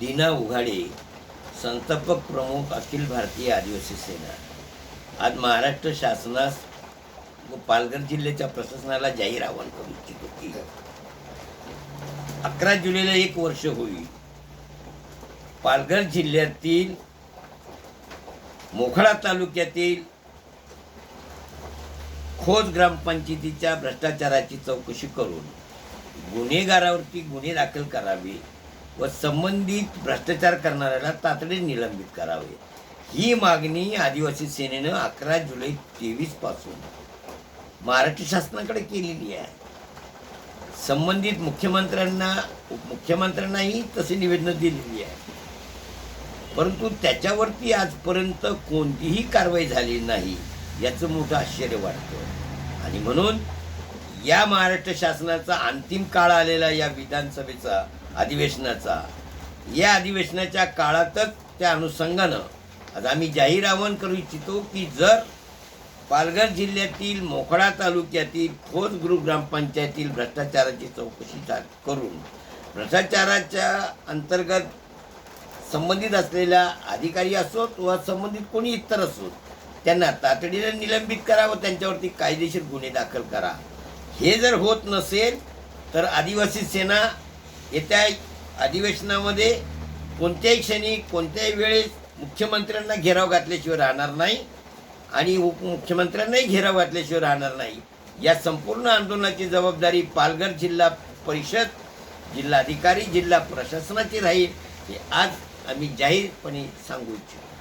दीना उघाडे संस्थापक प्रमुख अखिल भारतीय आदिवासी सेना. आज महाराष्ट्र शासनास व पालघर जिल्ह्याच्या प्रशासनाला जाहीर आवाहन करू इच्छितो की अकरा जुलैला एक वर्ष होईल. पालघर जिल्ह्यातील मोखडा तालुक्यातील खोज ग्रामपंचायतीच्या भ्रष्टाचाराची चौकशी करून गुन्हेगारावरती गुन्हे दाखल करावे. व संबंधित भ्रष्टाचार करणाऱ्याला तातडीने निलंबित करावे. ही मागणी आदिवासी सेनेनं अकरा जुलै तेवीसपासून महाराष्ट्र शासनाकडे केलेली आहे. संबंधित मुख्यमंत्र्यांना मुख्यमंत्र्यांनाही तसे निवेदनं दिलेली आहे. परंतु त्याच्यावरती आजपर्यंत कोणतीही कारवाई झाली नाही याचं मोठं आश्चर्य वाटतं. आणि म्हणून या महाराष्ट्र शासनाचा अंतिम काळ आलेला या विधानसभेचा अधिवेशनाचा या अधिवेशनाच्या काळातच त्या अनुषंगानं आज आम्ही जाहीर आवाहन करू इच्छितो की जर पालघर जिल्ह्यातील मोखडा तालुक्यातील खोत गुरु ग्रामपंचायतील भ्रष्टाचाराची चौकशी करून भ्रष्टाचाराच्या अंतर्गत संबंधित असलेल्या अधिकारी असोत व संबंधित कोणी इतर असोत त्यांना तातडीने निलंबित करा व त्यांच्यावरती कायदेशीर गुन्हे दाखल करा. हे जर होत नसेल तर आदिवासी सेना येत्या अधिवेशनामध्ये कोणत्याही क्षणी कोणत्याही वेळेस मुख्यमंत्र्यांना घेराव घातल्याशिवाय राहणार नाही आणि उपमुख्यमंत्र्यांनाही घेराव घातल्याशिवाय राहणार नाही. या संपूर्ण आंदोलनाची जबाबदारी पालघर जिल्हा परिषद जिल्हाधिकारी जिल्हा प्रशासनाची राहील हे आज आम्ही जाहीरपणे सांगू इच्छितो.